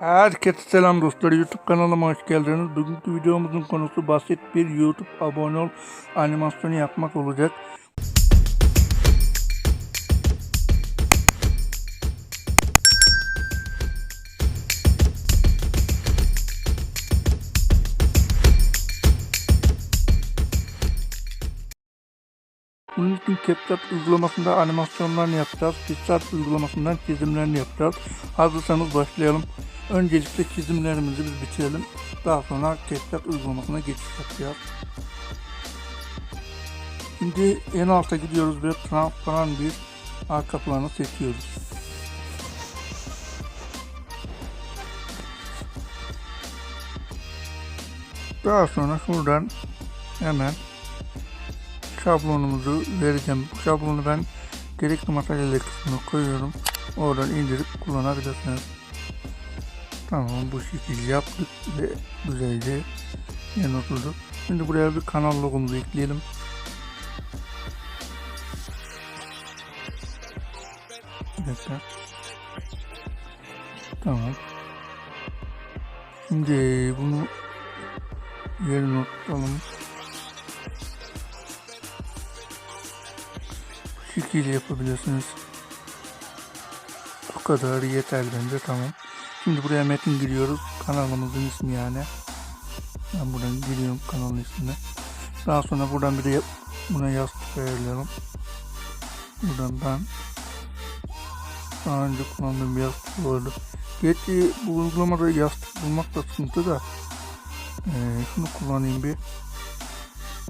Herkese selam dostlar. YouTube kanalıma hoş geldiniz. Bugünkü videomuzun konusu basit bir YouTube abone ol animasyonu yapmak olacak. Bunun için CapCut uygulamasında animasyonlarını yapacağız. PixArt uygulamasından çizimlerini yapacağız. Hazırsanız başlayalım. Öncelikle çizimlerimizi biz bitirelim. Daha sonra CapCut uygulamasına geçiş yapacağız. Şimdi en alta gidiyoruz ve transparan bir arka planı seçiyoruz. Daha sonra şuradan hemen şablonumuzu vereceğim. Şablonu ben gerekli materyaller kısmına koyuyorum. Oradan indirip kullanabilirsiniz. Tamam bu şekilde yaptık ve güzelce yerine oturdu. Şimdi buraya bir kanal logomuzu ekleyelim. Bir. Tamam. Şimdi bunu yerine oturtalım. şekilde yapabilirsiniz. Bu kadar yeter bence tamam. Şimdi buraya metin giriyoruz. Kanalımızın ismi yani. Ben buradan giriyorum kanalın ismine. Daha sonra buradan bir de buna yastık ayarlayalım. Buradan ben daha önce kullandığım bir yastık vardı. Gerçi bu uygulamada yastık bulmak da sıkıntı da ee, şunu kullanayım bir.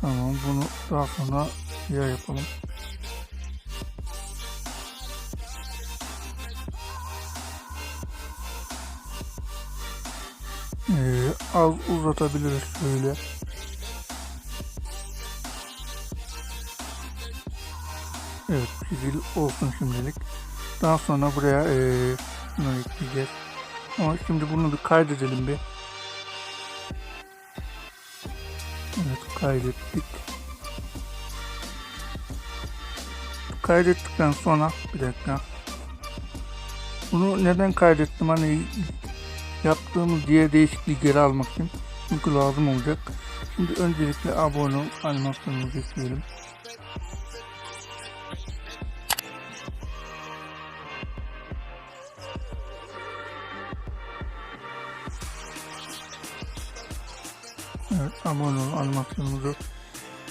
Tamam bunu daha sonra ya yapalım. Ee, az uzatabiliriz şöyle. Evet şekil olsun şimdilik. Daha sonra buraya ee, bunu ekleyeceğiz. Ama şimdi bunu bir kaydedelim bir. Evet kaydettik. Kaydettikten sonra bir dakika. Bunu neden kaydettim hani yaptığımız diğer değişikliği geri almak için çünkü lazım olacak. Şimdi öncelikle abone ol animasyonumuzu ekleyelim. Evet abone ol animasyonumuzu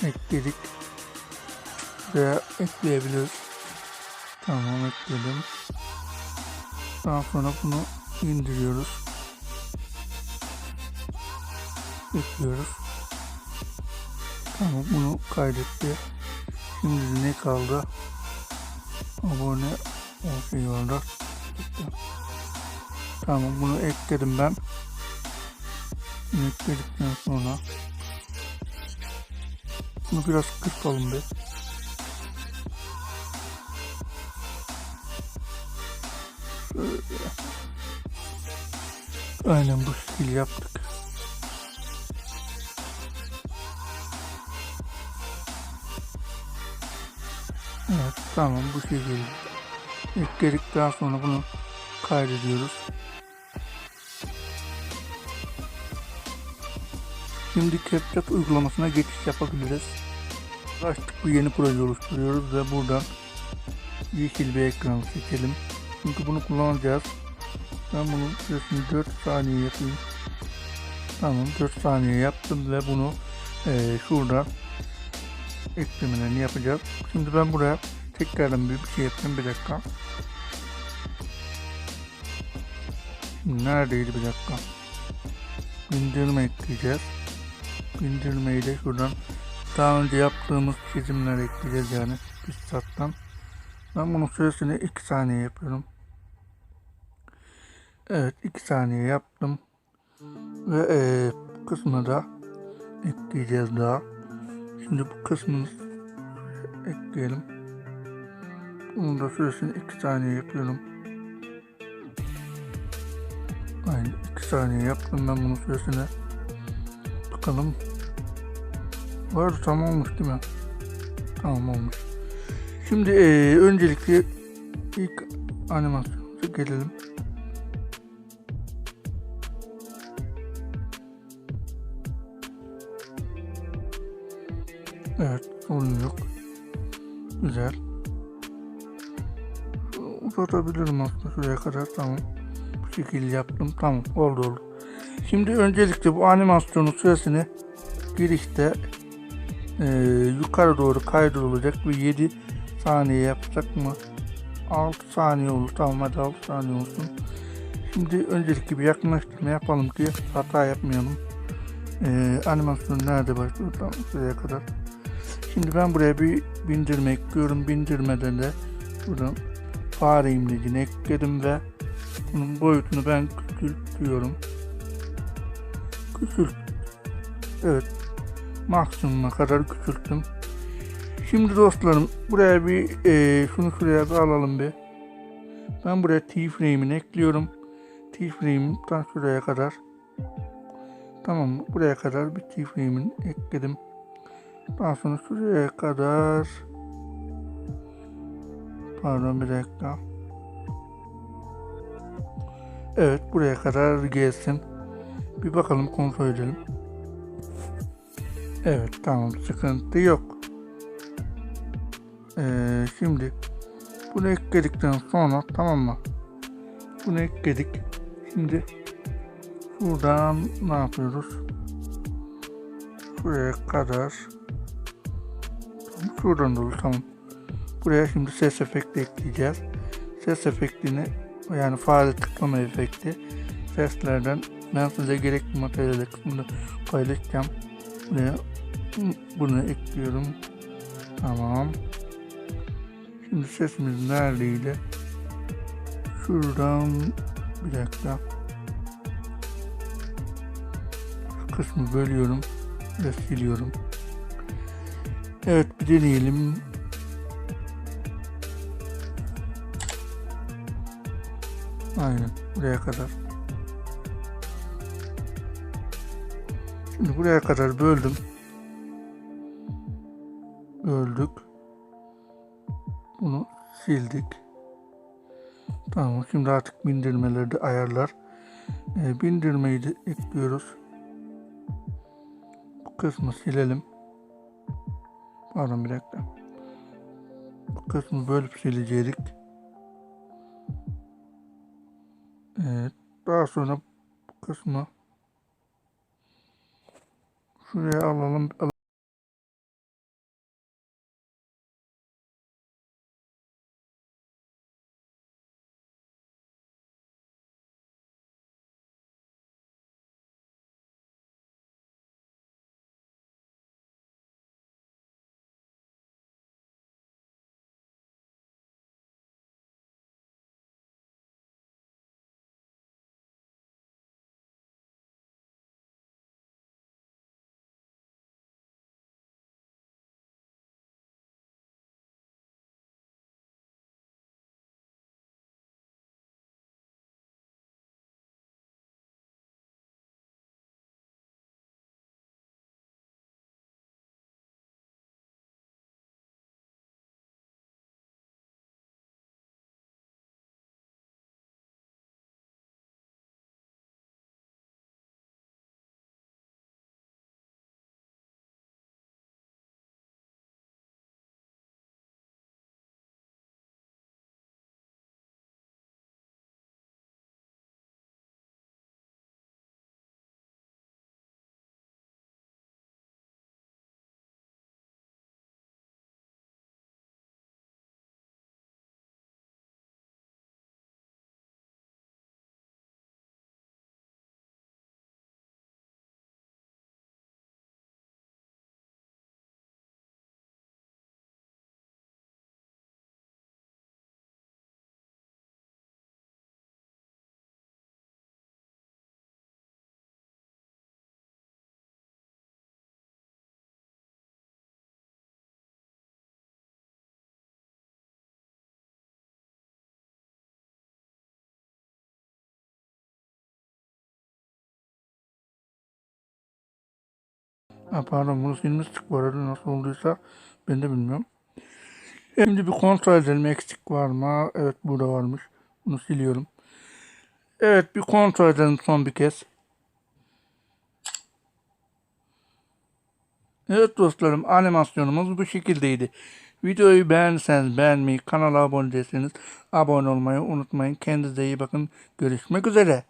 ekledik veya ekleyebiliriz. Tamam ekledim. Daha sonra bunu indiriyoruz. Ekliyoruz. Tamam bunu kaydetti. Şimdi ne kaldı? Abone o orada. Tamam bunu ekledim ben. Ekledikten sonra bunu biraz kısalım bir. Şöyle. Aynen bu şekilde yaptık. Evet tamam bu şekilde. Ekledikten sonra bunu kaydediyoruz. Şimdi CapCut uygulamasına geçiş yapabiliriz. Açtık bu yeni proje oluşturuyoruz ve buradan yeşil bir ekran seçelim. Çünkü bunu kullanacağız. Ben bunun süresini 4 saniye yapayım. Tamam 4 saniye yaptım ve bunu e, şurada eklemelerini yapacağız. Şimdi ben buraya tekrardan bir şey yapayım bir dakika. Şimdi neredeydi bir dakika. Bindirme ekleyeceğiz. Bindirmeyi de şuradan daha önce yaptığımız çizimler ekleyeceğiz yani Pixart'tan. Ben bunun süresini 2 saniye yapıyorum. Evet 2 saniye yaptım. Ve e, bu kısmı da ekleyeceğiz daha. Şimdi bu kısmını ekleyelim. Bunun da süresini 2 saniye yapıyorum. Aynen 2 saniye yaptım ben bunun süresini. Bakalım. Arada tamam olmuş değil mi? Tamam olmuş. Şimdi e, öncelikle ilk animasyonumuza gelelim. Evet sorun yok. Güzel. Uzatabilirim aslında şuraya kadar tamam. Bu şekilde yaptım tamam oldu oldu. Şimdi öncelikle bu animasyonun süresini girişte e, yukarı doğru kaydırılacak ve 7 saniye yapacak mı? 6 saniye olur tamam hadi 6 saniye olsun. Şimdi öncelikle bir yakınlaştırma yapalım ki hata yapmayalım. Ee, animasyon nerede başlıyor? Tam şuraya kadar. Şimdi ben buraya bir bindirme ekliyorum. Bindirmeden de buradan fare imlecini ekledim ve bunun boyutunu ben küçültüyorum. Küçült. Evet. Maksimuma kadar küçülttüm. Şimdi dostlarım buraya bir e, şunu şuraya bir alalım bir. Ben buraya T-frame'ini ekliyorum. T-frame'in tam şuraya kadar. Tamam? Buraya kadar bir T-frame'ini ekledim. Daha sonra şuraya kadar Pardon bir dakika. Evet buraya kadar gelsin. Bir bakalım kontrol edelim. Evet tamam sıkıntı yok. Ee, şimdi bunu ekledikten sonra tamam mı? Bunu ekledik. Şimdi buradan ne yapıyoruz? Buraya kadar şuradan dolu tamam. Buraya şimdi ses efekti ekleyeceğiz. Ses efektini yani fare tıklama efekti seslerden ben size gerekli materyal kısmını paylaşacağım. Buraya bunu ekliyorum. Tamam. Şimdi sesimiz neredeydi? Şuradan bir dakika. Şu kısmı bölüyorum ve siliyorum. Evet bir deneyelim. Aynen buraya kadar. Şimdi buraya kadar böldüm. Böldük. Bunu sildik. Tamam şimdi artık bindirmelerde ayarlar. Ee, bindirmeyi de ekliyoruz. Bu kısmı silelim. Pardon bir dakika. Bu kısmı bölüp silecektik. Evet. Daha sonra bu kısmı şuraya alalım. Al- Ha, pardon bunu silmiştik bu arada nasıl olduysa ben de bilmiyorum. Şimdi bir kontrol edelim eksik var mı? Evet burada varmış. Bunu siliyorum. Evet bir kontrol edelim son bir kez. Evet dostlarım animasyonumuz bu şekildeydi. Videoyu beğendiyseniz beğenmeyi, kanala abone değilseniz abone olmayı unutmayın. Kendinize iyi bakın. Görüşmek üzere.